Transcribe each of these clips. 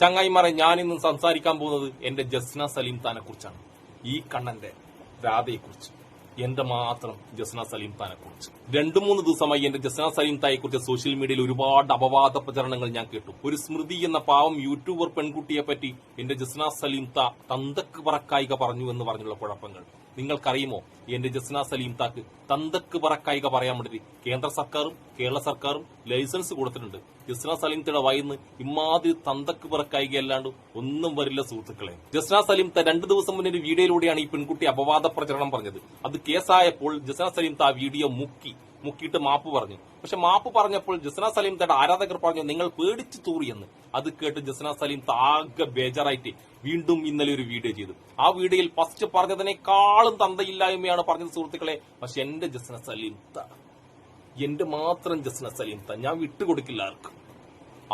ചങ്ങായിമാരെ ഇന്ന് സംസാരിക്കാൻ പോകുന്നത് എന്റെ ജസ്ന സലീം താനെ കുറിച്ചാണ് ഈ കണ്ണന്റെ രാധയെ കുറിച്ച് എന്റെ മാത്രം ജസ്ന സലീം താനെ കുറിച്ച് രണ്ടു മൂന്ന് ദിവസമായി എന്റെ ജസ്ന സലീം തായെ കുറിച്ച് സോഷ്യൽ മീഡിയയിൽ ഒരുപാട് അപവാദ പ്രചരണങ്ങൾ ഞാൻ കേട്ടു. ഒരു സ്മൃതി എന്ന പാവം യൂട്യൂബർ പെൺകുട്ടിയെ പറ്റി എന്റെ ജസ്ന സലീം താ തന്തക്ക് പറക്കായിക പറഞ്ഞു എന്ന് പറഞ്ഞുള്ള കുഴപ്പങ്ങൾ. നിങ്ങൾക്കറിയുമോ? എന്റെ ജസ്ന സലീം താക്ക് തന്തക്ക് പറക്കായിക പറയാൻ വേണ്ടി കേന്ദ്ര സർക്കാരും കേരള സർക്കാരും ലൈസൻസ് കൊടുത്തിട്ടുണ്ട്. ജസ്ന സലീം തയുടെ വായിന്ന് ഇമാതിരി തന്തക്ക് പറക്കായിക അല്ലാണ്ട് ഒന്നും വരില്ല സുഹൃത്തുക്കളെ. ജസ്ന സലീം ത രണ്ടു ദിവസം മുന്നേ ഒരു വീഡിയോയിലൂടെയാണ് ഈ പെൺകുട്ടി അപവാദ പ്രചരണം പറഞ്ഞത്. അത് കേസായപ്പോൾ ജസ്ന സലീം താ വീഡിയോ മുക്കി മുക്കിയിട്ട് മാപ്പ് പറഞ്ഞു. പക്ഷെ മാപ്പ് പറഞ്ഞപ്പോൾ ജസ്ന സലീം തയുടെ ആരാധകർ പറഞ്ഞു നിങ്ങൾ പേടിച്ചു തൂറിയെന്ന്. അത് കേട്ട് ജസ്ന സലീം താകെ ബേജാറായിട്ട് വീണ്ടും ഇന്നലെ ഒരു വീഡിയോ ചെയ്തു. ആ വീഡിയോയിൽ ഫസ്റ്റ് പറഞ്ഞതിനേക്കാളും തന്തയില്ലായ്മയാണ് പറഞ്ഞത് സുഹൃത്തുക്കളെ. പക്ഷെ എന്റെ ജസ്ന സലീം ത എന്റെ മാത്രം ജസ്ന സലീം ത ഞാൻ വിട്ടുകൊടുക്കില്ല ആർക്കും?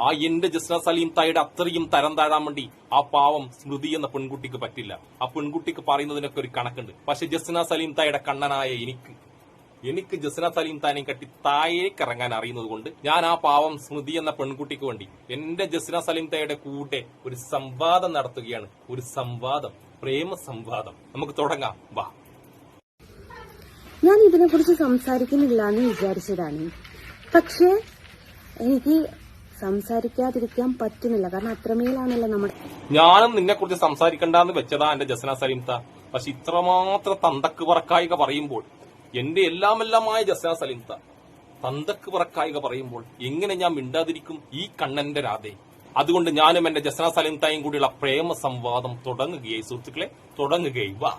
ആ എന്റെ ജസ്ന സലീം തായുടെ അത്രയും തരം താഴാൻ വേണ്ടി ആ പാവം സ്മൃതി എന്ന പെൺകുട്ടിക്ക് പറ്റില്ല. ആ പെൺകുട്ടിക്ക് പറയുന്നതിനൊക്കെ ഒരു കണക്കുണ്ട്. പക്ഷെ ജസ്ന സലീം തായുടെ കണ്ണനായ എനിക്ക് എനിക്ക് ജസ്ന സലീം താനെ കട്ടി താഴേക്ക് ഇറങ്ങാൻ അറിയുന്നത് കൊണ്ട് ഞാൻ ആ പാവം സ്മൃതി എന്ന പെൺകുട്ടിക്ക് വേണ്ടി എന്റെ ജസ്ന സലീം തായുടെ കൂടെ ഒരു സംവാദം നടത്തുകയാണ്. ഒരു സംവാദം. പ്രേമ സംവാദം. നമുക്ക് തുടങ്ങാം. വാ. ഞാൻ ഇതിനെ കുറിച്ച് സംസാരിക്കുന്നില്ല എന്ന് വിചാരിച്ചതാണ്. പക്ഷേ എനിക്ക് സംസാരിക്കാതിരിക്കാൻ പറ്റുന്നില്ല. കാരണം അത്രമേലാണല്ലോ നമ്മൾ ഞാനും നിന്നെ കുറിച്ച് സംസാരിക്കണ്ടെന്ന് വെച്ചതാ എന്റെ ജസ്ന സലീം താ പക്ഷെ ഇത്രമാത്രം തന്തക്ക് പറക്കായിക പറയുമ്പോൾ എന്റെ എല്ലാമെല്ലാമായ ജസ്നാ സലീം താ തന്തക്ക് പറക്കായിക പറയുമ്പോൾ എങ്ങനെ ഞാൻ മിണ്ടാതിരിക്കും ഈ കണ്ണന്റെ രാധേ? അതുകൊണ്ട് ഞാനും എന്റെ ജസ്നാ സലിന്തയും കൂടിയുള്ള പ്രേമ സംവാദം തുടങ്ങുകയായി സുഹൃത്തുക്കളെ തുടങ്ങുകയായി. വാ.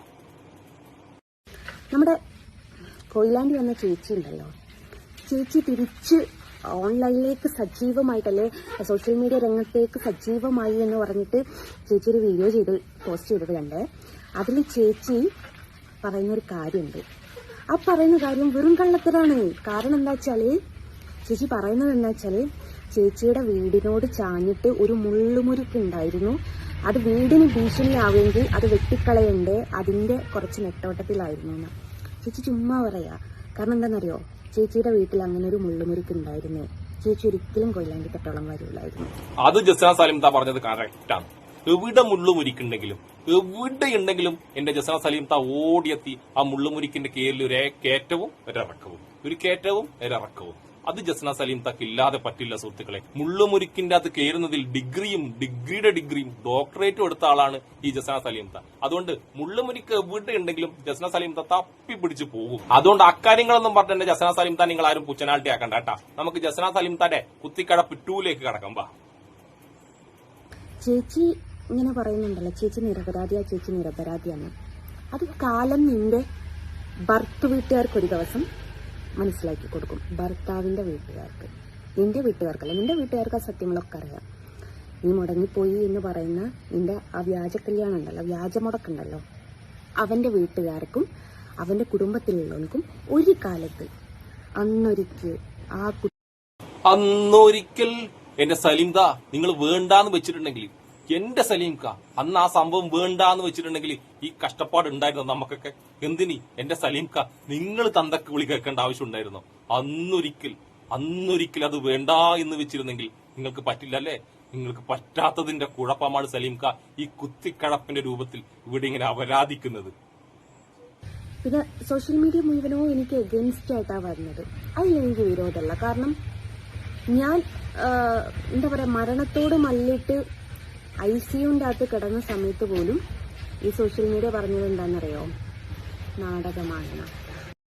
നമ്മുടെ കൊയിലാണ്ടി വന്ന ചേച്ചി ഉണ്ടല്ലോ. ചേച്ചി തിരിച്ച് ഓൺലൈനിലേക്ക് സജീവമായിട്ട് അല്ലെ സോഷ്യൽ മീഡിയ രംഗത്തേക്ക് സജീവമായി എന്ന് പറഞ്ഞിട്ട് ചേച്ചി ഒരു വീഡിയോ ചെയ്ത് പോസ്റ്റ് ചെയ്തിട്ടുണ്ട് അതിൽ ചേച്ചി പറയുന്നൊരു കാര്യമുണ്ട്. ആ പറയുന്ന കാര്യം വെറും കള്ളത്തരാണ്. കാരണം എന്താ വെച്ചാൽ ചേച്ചി പറയുന്നത് എന്താ വെച്ചാൽ ചേച്ചിയുടെ വീടിനോട് ചാഞ്ഞിട്ട് ഒരു മുള്ളുമുരുക്ക് ഉണ്ടായിരുന്നു. അത് വീടിന് ഭീഷണിയാവുമെങ്കിൽ അത് വെട്ടിക്കളയണ്ടേ? അതിന്റെ കുറച്ച് നെട്ടോട്ടത്തിലായിരുന്നു എന്ന്. ചേച്ചി ചുമ്മാ പറയാ. കാരണം എന്താണെന്നറിയോ? ചേച്ചിയുടെ വീട്ടിൽ അങ്ങനെ ഒരു മുള്ളുമുരുക്ക് ഉണ്ടായിരുന്നു. ചേച്ചി ഒരിക്കലും കൊയിലാണ്ടി തട്ടോളം വരില്ലായിരുന്നു അത് ജസ്ന സലീം പറഞ്ഞത് കറക്റ്റാണ് എവിടെ മുള്ളുമുരിക്കുണ്ടെങ്കിലും എവിടെ എന്റെ ജസന സലീം താ ഓടിയെത്തി ആ മുള്ളുമുരിക്കിന്റെ കീഴിൽ ഒരു കയറ്റവും ഒരിറക്കവും. ഒരു കയറ്റവും ഒരിറക്കവും. അത് ജസ്ന സലീം തക്ക് ഇല്ലാതെ പറ്റില്ല സുഹൃത്തുക്കളെ. മുള്ളുമുരിക്കിന്റെ അത് കയറുന്നതിൽ ഡിഗ്രിയും ഡിഗ്രിയുടെ ഡിഗ്രിയും ഡോക്ടറേറ്റും എടുത്ത ആളാണ് ഈ ജസ്ന സലീം ത. അതുകൊണ്ട് മുള്ളുമുരിക്ക് എവിടെ ഉണ്ടെങ്കിലും ജസ്ന സലീം ത തപ്പി പിടിച്ചു പോകും. അതുകൊണ്ട് അക്കാര്യങ്ങളൊന്നും പറഞ്ഞ ജസ്ന സലീം താൻ നിങ്ങൾ ആരും പുച്ചനാൾട്ടി ആക്കണ്ട കേട്ടാ. നമുക്ക് ജസ്ന സലീം താന്റെ കുത്തിക്കട പിട്ടൂലേക്ക് കടക്കാം ചേച്ചി ഇങ്ങനെ പറയുന്നുണ്ടല്ലോ ചേച്ചി നിരപരാധിയാ ചേച്ചി നിരപരാധിയാണ് അത് കാലം നിന്റെ ഭർത്ത് വീട്ടുകാർക്ക് ഒരു ദിവസം മനസ്സിലാക്കി കൊടുക്കും ഭർത്താവിന്റെ വീട്ടുകാർക്ക്. നിന്റെ വീട്ടുകാർക്കല്ല നിന്റെ വീട്ടുകാർക്ക് ആ സത്യങ്ങളൊക്കെ അറിയാം. നീ മുടങ്ങിപ്പോയി എന്ന് പറയുന്ന നിന്റെ ആ വ്യാജ കല്യാണം ഉണ്ടല്ലോ വ്യാജ മുടക്കുണ്ടല്ലോ അവന്റെ വീട്ടുകാർക്കും അവന്റെ കുടുംബത്തിലുള്ളവർക്കും ഒരു കാലത്ത് അന്നൊരിക്കൽ ആ അന്നൊരിക്കൽ എന്റെ സലിംദ നിങ്ങൾ വേണ്ടാന്ന് വെച്ചിട്ടുണ്ടെങ്കിൽ എന്റെ സലീം കാ അന്ന് ആ സംഭവം വേണ്ടാന്ന് വെച്ചിട്ടുണ്ടെങ്കിൽ ഈ കഷ്ടപ്പാട് ഉണ്ടായിരുന്നു നമുക്കൊക്കെ? എന്തിനി? എന്റെ സലീം കാ നിങ്ങൾ തന്തക്ക് വിളി കേൾക്കേണ്ട ആവശ്യം ഉണ്ടായിരുന്നോ അന്നൊരിക്കൽ അന്നൊരിക്കൽ അത് വേണ്ട എന്ന് വെച്ചിരുന്നെങ്കിൽ നിങ്ങൾക്ക് പറ്റില്ല അല്ലേ? നിങ്ങൾക്ക് പറ്റാത്തതിന്റെ കുഴപ്പമാണ് കാ ഈ കുത്തിക്കഴപ്പിന്റെ രൂപത്തിൽ ഇവിടെ ഇങ്ങനെ അപരാധിക്കുന്നത് പിന്നെ സോഷ്യൽ മീഡിയ മുഴുവനോ എനിക്ക് എഗൻസ്റ്റ് ആയിട്ടാണ് വരുന്നത്. അതിൽ എനിക്ക് വിരോധമല്ല. കാരണം ഞാൻ എന്താ പറയാ മരണത്തോട് മല്ലിട്ട് ഐ സിയുന്റെ അകത്ത് കിടന്ന സമയത്ത് പോലും ഈ സോഷ്യൽ മീഡിയ പറഞ്ഞത് എന്താണെന്നറിയോ? നാടകമാണ്.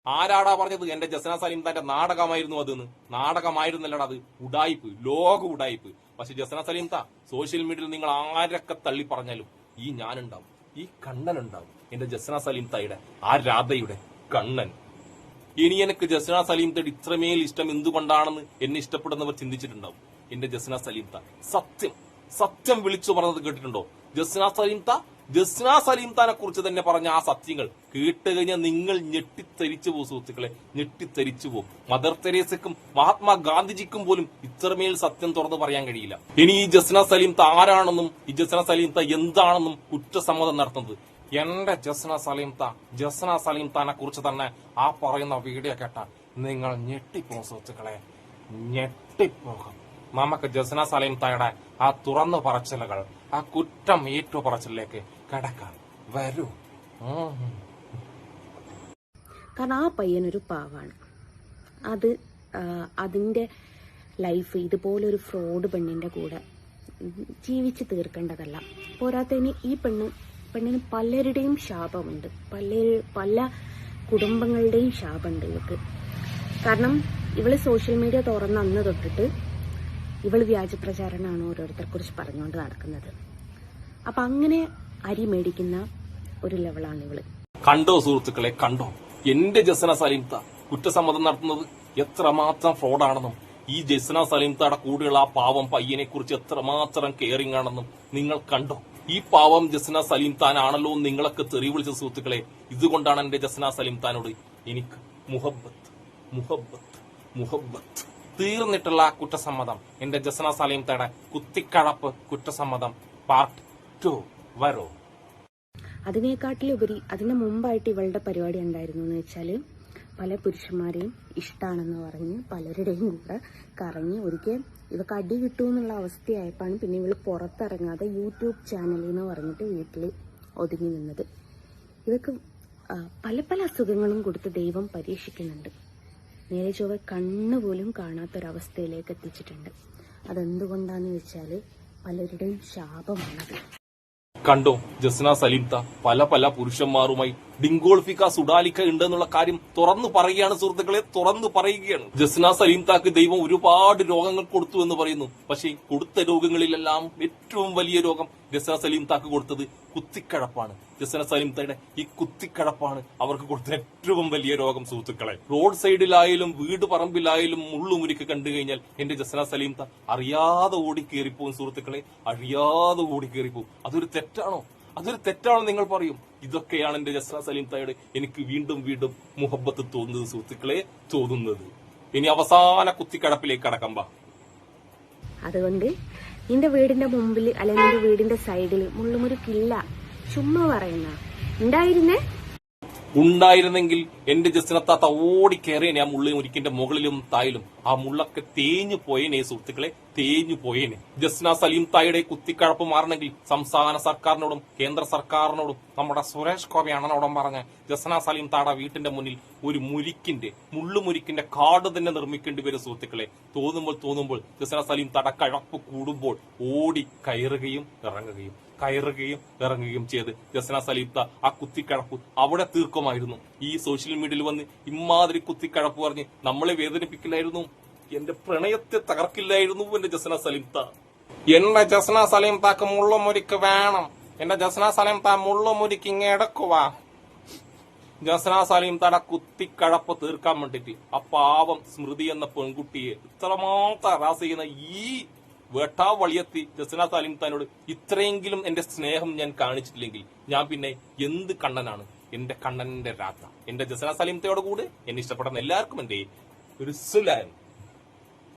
ആരാടാ പറഞ്ഞത്? എന്റെ ജസന സലീം തന്റെ നാടകമായിരുന്നു അതെന്ന്. നാടകമായിരുന്നല്ലടാ അത്. ഉടായിപ്പ്. ലോക ഉടായിപ്പ്. പക്ഷെ ജസന സലീം താ സോഷ്യൽ മീഡിയയിൽ നിങ്ങൾ ആരൊക്കെ തള്ളി പറഞ്ഞാലും ഈ ഞാനുണ്ടാവും. ഈ കണ്ണൻ ഉണ്ടാവും എന്റെ ജസന സലീം തായുടെ ആ രാധയുടെ കണ്ണൻ. ഇനി എനിക്ക് ജസ്ന സലീം തയുടെ ഇത്രമേൽ ഇഷ്ടം എന്തുകൊണ്ടാണെന്ന് എന്നെ ഇഷ്ടപ്പെടുന്നവർ ചിന്തിച്ചിട്ടുണ്ടാവും. എന്റെ ജസ്ന സലീം താ സത്യം. സത്യം വിളിച്ചു പറഞ്ഞത് കേട്ടിട്ടുണ്ടോ? ജസ്ന സലീംത ജസ്ന സലീം താനെ കുറിച്ച് തന്നെ പറഞ്ഞ ആ സത്യങ്ങൾ കേട്ട് കഴിഞ്ഞാൽ നിങ്ങൾ ഞെട്ടിത്തരിച്ചു പോകും സുഹൃത്തുക്കളെ ഞെട്ടിത്തരിച്ചു പോകും മദർ തെരേസക്കും മഹാത്മാ ഗാന്ധിജിക്കും പോലും ഇത്രമേൽ സത്യം തുറന്നു പറയാൻ കഴിയില്ല. ഇനി ഈ ജസ്ന സലീംത ആരാണെന്നും ഈ ജസ്ന സലീം ത എന്താണെന്നും കുറ്റസമ്മതം നടത്തുന്നത്? എന്റെ ജസ്ന സലീംത ജസ്ന സലീം താനെ കുറിച്ച് തന്നെ ആ പറയുന്ന വീഡിയോ കേട്ടാൽ നിങ്ങൾ ഞെട്ടിപ്പോകും സുഹൃത്തുക്കളെ. ഞെട്ടിപ്പോകും. നമുക്ക് ജസ്ന സലീം തായുടെ ആ തുറന്നു പറച്ചിലുകൾ ആ കുറ്റം ഏറ്റു പറച്ചിലേക്ക് കടക്കാം വരൂ. കാരണം ആ പയ്യനൊരു പാവാണ്. അത് അതിന്റെ ലൈഫ് ഇതുപോലൊരു ഫ്രോഡ് പെണ്ണിന്റെ കൂടെ ജീവിച്ചു തീർക്കേണ്ടതല്ല. പോരാത്തതിന് ഈ പെണ്ണ് പെണ്ണിന് പലരുടെയും ശാപമുണ്ട്. പല പല കുടുംബങ്ങളുടെയും ശാപമുണ്ട് ഇവൾക്ക് കാരണം ഇവൾ സോഷ്യൽ മീഡിയ തുറന്ന അന്ന് തൊട്ടിട്ട് ഇവൾ വ്യാജ പ്രചാരണമാണ് ഓരോരുത്തരെ കുറിച്ച് പറഞ്ഞുകൊണ്ട് നടക്കുന്നത്. അപ്പൊ അങ്ങനെ അരി മേടിക്കുന്ന ഒരു ലെവലാണ് ഇവൾ. കണ്ടോ സുഹൃത്തുക്കളെ കണ്ടോ? എന്റെ ജസന സലീംത കുറ്റസമ്മതം നടത്തുന്നത് എത്രമാത്രം ഫ്രോഡാണെന്നും ഈ ജസന സലീംതയുടെ കൂടെയുള്ള ആ പാവം പയ്യനെ കുറിച്ച് എത്രമാത്രം കെയറിംഗ് ആണെന്നും നിങ്ങൾ കണ്ടോ? ഈ പാവം ജസന സലീം എന്ന് നിങ്ങളൊക്കെ തെറി വിളിച്ച സുഹൃത്തുക്കളെ ഇതുകൊണ്ടാണ് എന്റെ ജസന സലീം താനോട് എനിക്ക് മുഹബത്ത് മുഹബത്ത് മുഹബത്ത് തീർന്നിട്ടുള്ള കുറ്റസമ്മതം. എന്റെ ജസന സലീം തേടെ കുത്തിക്കഴപ്പ് കുറ്റസമ്മതം. പാർട്ട് ടു വരോ. അതിനേക്കാട്ടിലുപരി അതിനു മുമ്പായിട്ട് ഇവളുടെ പരിപാടി എന്തായിരുന്നു എന്ന് വെച്ചാൽ പല പുരുഷന്മാരെയും ഇഷ്ടമാണെന്ന് പറഞ്ഞ് പലരുടെയും കൂടെ കറങ്ങി ഒരിക്കൽ ഇവക്ക് അടി കിട്ടുമെന്നുള്ള അവസ്ഥയായപ്പോഴാണ് പിന്നെ ഇവൾ പുറത്തിറങ്ങാതെ യൂട്യൂബ് ചാനൽ എന്ന് പറഞ്ഞിട്ട് വീട്ടിൽ ഒതുങ്ങി നിന്നത്. ഇവക്ക് പല പല അസുഖങ്ങളും കൊടുത്ത് ദൈവം പരീക്ഷിക്കുന്നുണ്ട്. നേരെ ചൊവ്വ കണ്ണുപോലും കാണാത്തൊരവസ്ഥയിലേക്ക് എത്തിച്ചിട്ടുണ്ട്. അതെന്തുകൊണ്ടാന്ന് വെച്ചാൽ പലരുടെയും ശാപമാണത്. കണ്ടോ ജസ്ന സലീംത പല പല പുരുഷന്മാരുമായി ഡിങ്കോൾഫിക്ക സുഡാലിക്ക ഉണ്ട് എന്നുള്ള കാര്യം തുറന്നു പറയുകയാണ് സുഹൃത്തുക്കളെ തുറന്നു പറയുകയാണ്. ജസ്ന സലീം താക്ക് ദൈവം ഒരുപാട് രോഗങ്ങൾ കൊടുത്തു എന്ന് പറയുന്നു. പക്ഷേ കൊടുത്ത രോഗങ്ങളിലെല്ലാം ഏറ്റവും വലിയ രോഗം ജസ്ന സലീം താക്ക് കൊടുത്തത് കുത്തിക്കഴപ്പാണ്. ജസ്ന സലീം തായുടെ ഈ കുത്തിക്കഴപ്പാണ് അവർക്ക് കൊടുത്ത ഏറ്റവും വലിയ രോഗം സുഹൃത്തുക്കളെ. റോഡ് സൈഡിലായാലും വീട് പറമ്പിലായാലും മുള്ളുമുരിക്ക് കണ്ടു കഴിഞ്ഞാൽ എന്റെ ജസ്ന സലീം താ അറിയാതെ ഓടി കയറിപ്പോവും സുഹൃത്തുക്കളെ. അറിയാതെ ഓടി കയറിപ്പോവും അതൊരു തെറ്റാണോ? അതൊരു തെറ്റാണെന്ന് നിങ്ങൾ പറയും. ഇതൊക്കെയാണ് എന്റെ ജസ്ര സലീം തായുടെ എനിക്ക് വീണ്ടും വീണ്ടും മുഹബത്ത് തോന്നുന്നത് സുഹൃത്തുക്കളെ തോന്നുന്നത്. ഇനി അവസാന കുത്തിക്കടപ്പിലേക്ക് കടക്കാം ബാ. അതുകൊണ്ട് നിന്റെ വീടിന്റെ മുമ്പിൽ അല്ലെങ്കിൽ വീടിന്റെ സൈഡിൽ മുള്ളുമുരുക്കില്ല ചുമ്മാ പറയുന്ന. ഉണ്ടായിരുന്നേ? ഉണ്ടായിരുന്നെങ്കിൽ എന്റെ ജസ്റ്റിനത്താത്ത ഓടി കയറിയേനെ ആ മുള്ളി മുരിക്കിന്റെ മുകളിലും തായിലും. ആ മുള്ളൊക്കെ തേഞ്ഞു പോയേനെ സുഹൃത്തുക്കളെ തേഞ്ഞു പോയേനെ. ജസ്ന സലീം തായുടെ കുത്തിക്കഴപ്പ് മാറണമെങ്കിൽ സംസ്ഥാന സർക്കാരിനോടും കേന്ദ്ര സർക്കാരിനോടും നമ്മുടെ സുരേഷ് ഗോപി അണ്ണനോടും പറഞ്ഞ് ജസ്ന സലീം താട വീട്ടിന്റെ മുന്നിൽ ഒരു മുരിക്കിന്റെ മുള്ളുമുരിക്കിന്റെ കാട് തന്നെ നിർമ്മിക്കേണ്ടി വരും സുഹൃത്തുക്കളെ. തോന്നുമ്പോൾ തോന്നുമ്പോൾ ജസ്ന സലീം തട കഴപ്പ് കൂടുമ്പോൾ ഓടി കയറുകയും ഇറങ്ങുകയും കയറുകയും ഇറങ്ങുകയും ചെയ്ത്. ജസ്ന സലീത്ത ആ കുത്തിക്കഴപ്പ് അവിടെ തീർക്കുമായിരുന്നു. ഈ സോഷ്യൽ മീഡിയയിൽ വന്ന് ഇമാതിരി കുത്തിക്കഴപ്പ് പറഞ്ഞ് നമ്മളെ വേദനിപ്പിക്കില്ലായിരുന്നു. എന്റെ പ്രണയത്തെ തകർക്കില്ലായിരുന്നു എന്റെ ജസ്ന സലീത്ത എന്റെ ജസ്ന സലീംതാക്ക് മുള്ളുമുരിക്ക് വേണം. എന്റെ ജസ്ന സലീംത മുള്ളുമുരിക്ക് ഇങ്ങ് എടുക്കുവാ. ജസ്ന സലീം തട കുത്തിക്കഴപ്പ് തീർക്കാൻ വേണ്ടിട്ട് ആ പാവം സ്മൃതി എന്ന പെൺകുട്ടിയെ ഇത്രമാത്രം ഹറാസ് ചെയ്യുന്ന ഈ വേട്ടാവളിയെത്തി ജസ്ന സാലിം താനോട് ഇത്രയെങ്കിലും എന്റെ സ്നേഹം ഞാൻ കാണിച്ചിട്ടില്ലെങ്കിൽ ഞാൻ പിന്നെ എന്ത് കണ്ണനാണ്? എന്റെ കണ്ണന്റെ രാധ എന്റെ ജസ്ന സലീംത്തയോട് കൂടെ എന്നെ ഇഷ്ടപ്പെടുന്ന എല്ലാവർക്കും എന്റെ ഒരു സുലാൻ.